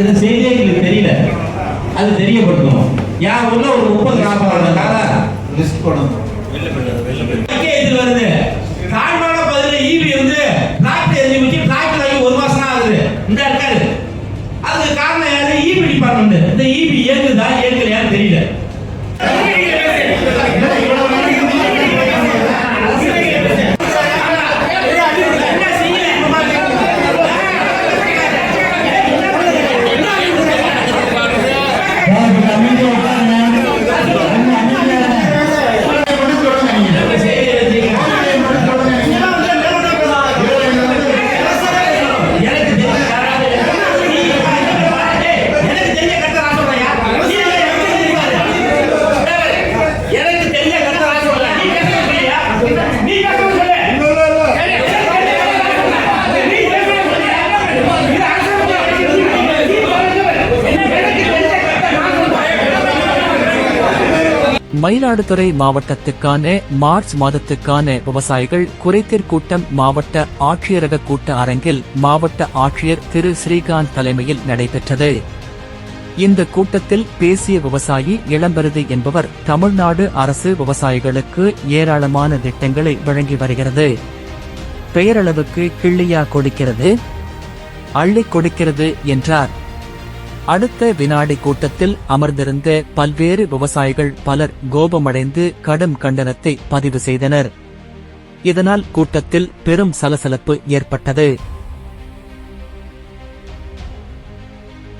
இந்த செய்தியே எங்களுக்கு தெரியல. அது தெரியப்படுத்தணும். என் ஊர்ல ஒரு முப்பது கிராமம் வர்றதுனால லிஸ்ட் பண்ணணும் இங்கே இது வருது. தாழ்வான பதில ஈபி வந்து டிராக்டர் எழுதி வச்சு டிராக்டர் வாங்கி ஒரு மாசம் ஆகுது. இந்த இருக்காரு. அதுக்கு காரணம் யாரு? ஈபி டிபார்ட்மெண்ட் இந்த ஈபி இயங்குதா மயிலாடுதுறை மாவட்டத்துக்கான மார்ச் மாதத்துக்கான விவசாயிகள் குறைதீர் கூட்டம் மாவட்ட ஆட்சியரக கூட்ட அரங்கில் மாவட்ட ஆட்சியர் திரு ஸ்ரீகாந்த் தலைமையில் நடைபெற்றது. இந்த கூட்டத்தில் பேசிய விவசாயி இளம்பருதி என்பவர் தமிழ்நாடு அரசு விவசாயிகளுக்கு ஏராளமான திட்டங்களை வழங்கி வருகிறது. பெயரளவுக்கு கிள்ளியா கொடுக்கிறது. அள்ளிக் கொடுக்கிறது என்றார். அடுத்த வினாடி கூட்டத்தில் அமர்ந்திருந்த பல்வேறு விவசாயிகள் பலர் கோபமடைந்து கடும் கண்டனத்தை பதிவு செய்தனர். இதனால் கூட்டத்தில் பெரும் சலசலப்பு ஏற்பட்டது.